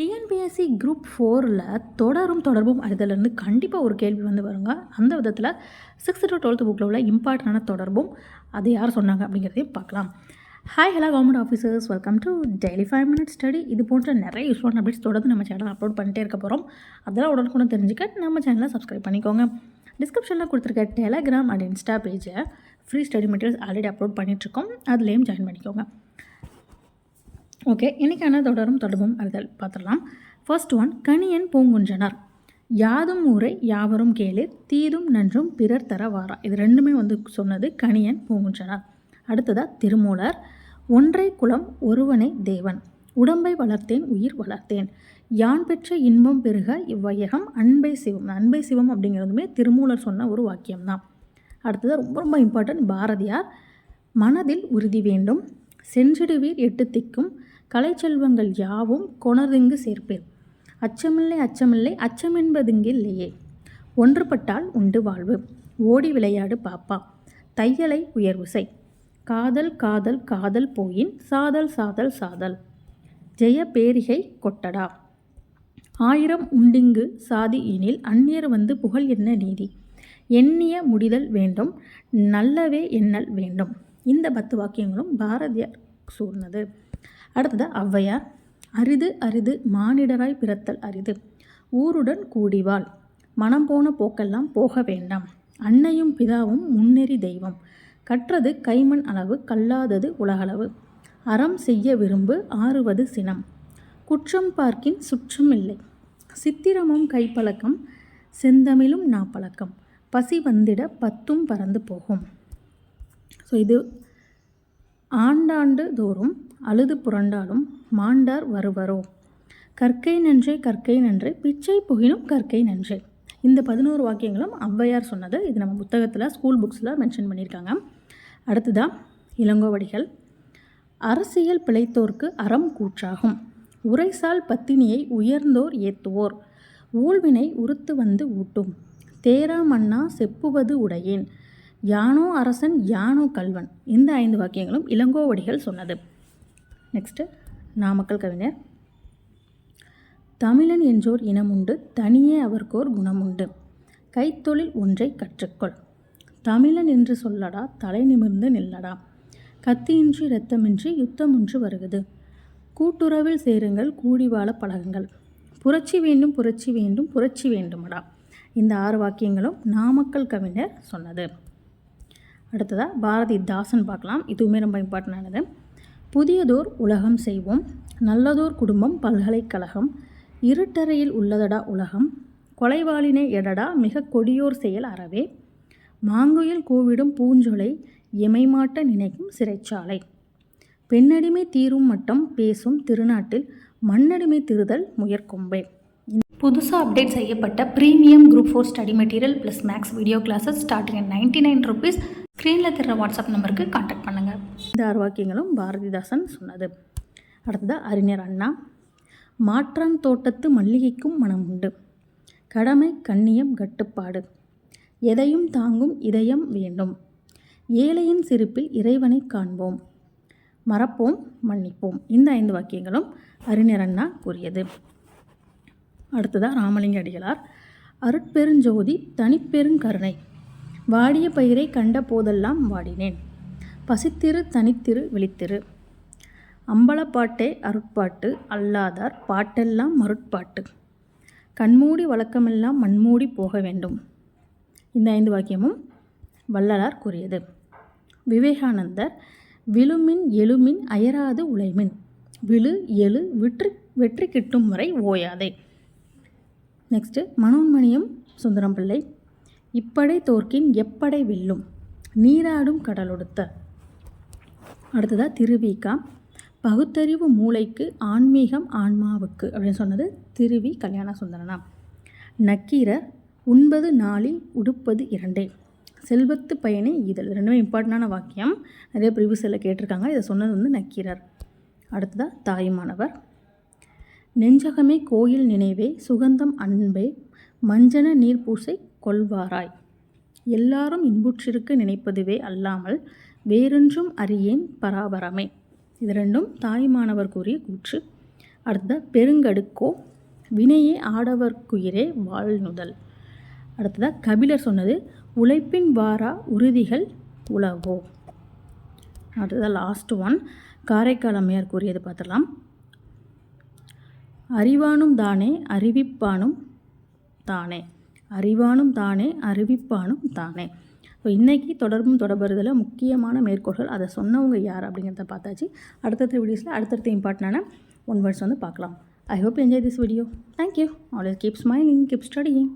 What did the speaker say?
TNPSC group ஃபோரில் தொடரும் தொடர்பும் அறிதல்னு கண்டிப்பாக ஒரு கேள்வி வந்து வருங்க. அந்த விதத்தில் சிக்ஸ்த் டு டுவெல்த் புக்கில் உள்ள இம்பார்ட்டண்டான தொடர்பும் அது யார் சொன்னாங்க அப்படிங்கிறதையும் பார்க்கலாம். Hi hello government officers welcome to daily five minutes study இது போன்ற நிறைய யூஸ்ஃபுல்லான அப்டேட்ஸ் தொடர்ந்து நம்ம சேனல் அப்லோட் பண்ணிட்டே இருக்க போகிறோம் அதெல்லாம் உடனுக்குடன் தெரிஞ்சுக்க நம்ம சேனலை சப்ஸ்கிரைப் பண்ணிக்கோங்க. டிஸ்கிரிப்ஷனில் கொடுத்துருக்க டெலகிராம் அண்ட் இன்ஸ்டா பேஜை free study materials already upload பண்ணிகிட்ருக்கோம் அதுலேயும் ஜாயின் பண்ணிக்கோங்க. ஓகே இன்றைக்கான தொடரும் தொடர்பும் அறிதல் பார்த்துடலாம். First one Kaniyan Poongundranar. யாதும் ஊரை யாவரும் கேளிர் தீதும் நன்றும் பிறர் தர வாரா. இது ரெண்டுமே வந்து சொன்னது கணியன் பூங்குன்றனர். அடுத்ததாக திருமூலர். ஒன்றை குலம் ஒருவனை தேவன். உடம்பை வளர்த்தேன் உயிர் வளர்த்தேன். யான் பெற்ற இன்பம் பெருக இவ்வையகம் அன்பை சிவம். அன்பை சிவம் அப்படிங்கிறதுமே திருமூலர் சொன்ன ஒரு வாக்கியம்தான். அடுத்தது ரொம்ப ரொம்ப இம்பார்ட்டன்ட் பாரதியார். மனதில் உறுதி வேண்டும். சென்றிடுவீர் எட்டு திக்கும். கலைச்செல்வங்கள் யாவும் கொணர்திங்கு சேர்ப்பேன். அச்சமில்லை அச்சமில்லை அச்சமென்பதுங்கில்லையே ஒன்றுபட்டால் உண்டு வாழ்வு. ஓடி விளையாடு பாப்பா. தையலை உயர்வுசை. காதல் காதல் காதல் போயின் சாதல் சாதல் சாதல். ஜெய பேரிகை கொட்டடா. ஆயிரம் உண்டிங்கு சாதி எனில் அந்நியர் வந்து புகழ் என்ன நீதி? எண்ணிய முடிதல் வேண்டும் நல்லவே எண்ணல் வேண்டும். இந்த பத்து வாக்கியங்களும் பாரதியார் சூழ்ந்தது அடுத்தது ஔவையார். அரிது அரிது மானிடராய் பிறத்தல் அரிது. ஊருடன் கூடிவாள். மனம் போன போக்கெல்லாம் போக வேண்டாம். அன்னையும் பிதாவும் முன்னெறி தெய்வம். கற்றது கைமண் அளவு கல்லாதது உலகளவு. அறம் செய்ய விரும்பு ஆறுவது சினம். குற்றம் பார்க்கின் சுற்றம் இல்லை. சித்திரமும் கைப்பழக்கம் செந்தமிழும் நாப்பழக்கம். பசி வந்திட பத்தும் பறந்து போகும். ஸோ இது ஆண்டாண்டு தோறும் அழுது புரண்டாலும் மாண்டார் வருவரோ? கற்கை நன்றே கற்கை நன்றே பிச்சை புகினும் கற்கை நன்றே. இந்த பதினோரு வாக்கியங்களும் ஔவையார் சொன்னது. இது நம்ம புத்தகத்தில் ஸ்கூல் புக்ஸில் மென்ஷன் பண்ணியிருக்காங்க. அடுத்ததாக இளங்கோவடிகள் அரசியல் பிழைத்தோர்க்கு அறம் கூற்றாகும். உரைசால் பத்தினியை உயர்ந்தோர் ஏத்துவோர். ஊழ்வினை உறுத்து வந்து ஊட்டும். தேரா மன்னா செப்புவது உடையேன். யானோ அரசன் யானோ கல்வன் இந்த ஐந்து வாக்கியங்களும் இளங்கோவடிகள் சொன்னது. நெக்ஸ்ட்டு நாமக்கல் கவிஞர். தமிழன் என்றோர் இனமுண்டு தனியே அவர்க்கோர் குணமுண்டு. கைத்தொழில் ஒன்றை கற்றுக்கொள். தமிழன் என்று சொல்லடா தலை நிமிர்ந்து நில்லடா. கத்தியின்றி இரத்தமின்றி யுத்தம் ஒன்று வருகுது. கூட்டுறவில் சேருங்கள் கூடி வாழ பழகுங்கள். புரட்சி வேண்டும் புரட்சி வேண்டும் புரட்சி வேண்டுமடா. இந்த ஆறு வாக்கியங்களும் நாமக்கல் கவிஞர் சொன்னது. அடுத்ததாக பாரதி தாசன் பார்க்கலாம். இதுவுமே ரொம்ப இம்பார்ட்டண்டானது. புதியதோர் உலகம் செய்வோம். நல்லதோர் குடும்பம் பல்கலைக்கழகம். இருட்டறையில் உள்ளதடா உலகம். கொலைவாளினை எடடா மிக கொடியோர் செயல் அறவே. மாங்குயில் கூவிடும் பூஞ்சொலை எமைமாட்ட நினைக்கும் சிறைச்சாலை. பெண்ணடிமை தீரும் மட்டம் பேசும் திருநாட்டில் மண்ணடிமை திருதல் முயற்கொம்பே. புதுசாக அப்டேட் செய்யப்பட்ட premium group four study material plus max video classes starting at ninety nine rupees ஸ்க்ரீனில் தர வாட்ஸ்அப் நம்பருக்கு காண்டாக்ட் பண்ணுங்கள் இந்த ஆறு வாக்கியங்களும் பாரதிதாசன் சொன்னது. அடுத்தது அறிஞர் அண்ணா. மாற்றான் தோட்டத்து மல்லிகைக்கும் மனம் உண்டு. கடமை கண்ணியம் கட்டுப்பாடு. எதையும் தாங்கும் இதயம் வேண்டும். ஏழையின் சிரிப்பில் இறைவனை காண்போம். மறப்போம் மன்னிப்போம். இந்த ஐந்து வாக்கியங்களும் அறிஞர் அண்ணா கூறியது. அடுத்ததாக ராமலிங்க அடிகளார். அருட்பெருஞ்சோதி தனிப்பெருங்கருணை. வாடிய பயிரை கண்ட போதெல்லாம் வாடினேன். பசித்திரு தனித்திரு விழித்திரு. அம்பலப்பாட்டே அருட்பாட்டு அல்லாதார் பாட்டெல்லாம் மருட்பாட்டு. கண்மூடி வழக்கமெல்லாம் மண்மூடி போக வேண்டும். இந்த ஐந்து வாக்கியமும் வள்ளலார் கூறியது. விவேகானந்தர் விழுமின் எழுமின் அயராது உழைமின். விழு எழு வெற்றி வெற்றி கிட்டும் வரை ஓயாதே. நெக்ஸ்ட்டு மனோன்மணியம் சுந்தரம் பிள்ளை. இப்படை தோற்கின் எப்படை வெல்லும்? நீராடும் கடலொடுத்த. அடுத்ததாக திருவிக்கா பகுத்தறிவு மூளைக்கு ஆன்மீகம் ஆன்மாவுக்கு அப்படின்னு சொன்னது திருவி கல்யாண சுந்தரனா நக்கீரர் உண்பது நாளில் உடுப்பது இரண்டே. செல்வத்து பயனே இதழ் ரெண்டுமே இம்பார்ட்டண்டான வாக்கியம். நிறைய ப்ரிவியூஸில் கேட்டிருக்காங்க. இதை சொன்னது வந்து நக்கீரர். அடுத்ததாக தாயுமானவர் நெஞ்சகமே கோயில் நினைவே சுகந்தம் அன்பே மஞ்சன நீர் பூசை கொள்வாராய். எல்லாரும் இன்புற்றிருக்க நினைப்பதுவே அல்லாமல் வேறொன்றும் அறியேன் பராபரமே. இது ரெண்டும் தாய்மானவர் கூறிய கூற்று. அடுத்த பெருங்கடுக்கோ வினையே ஆடவர்க்குயிரே வாழ்நுதல். அடுத்ததாக கபிலர் சொன்னது உழைப்பின் வாரா உறுதிகள் உலகோ. அடுத்ததாக லாஸ்ட் ஒன் காரைக்கால் அம்மையார் கூறியது பார்த்துடலாம். அறிவானும் தானே அறிவிப்பானும் தானே. அறிவானும் தானே அறிவிப்பானும் தானே. ஸோ இன்றைக்கி தொடர்பும் தொடர்புறதில் முக்கியமான மேற்கோள்கள் அதை சொன்னவங்க யார் அப்படிங்கிறத பார்த்தாச்சு. அடுத்தடுத்த வீடியோஸில் அடுத்தடுத்த இம்பார்ட்டண்டான ஒன் வேர்ட்ஸ் வந்து பார்க்கலாம். I hope enjoy this video thank you always keep smiling keep studying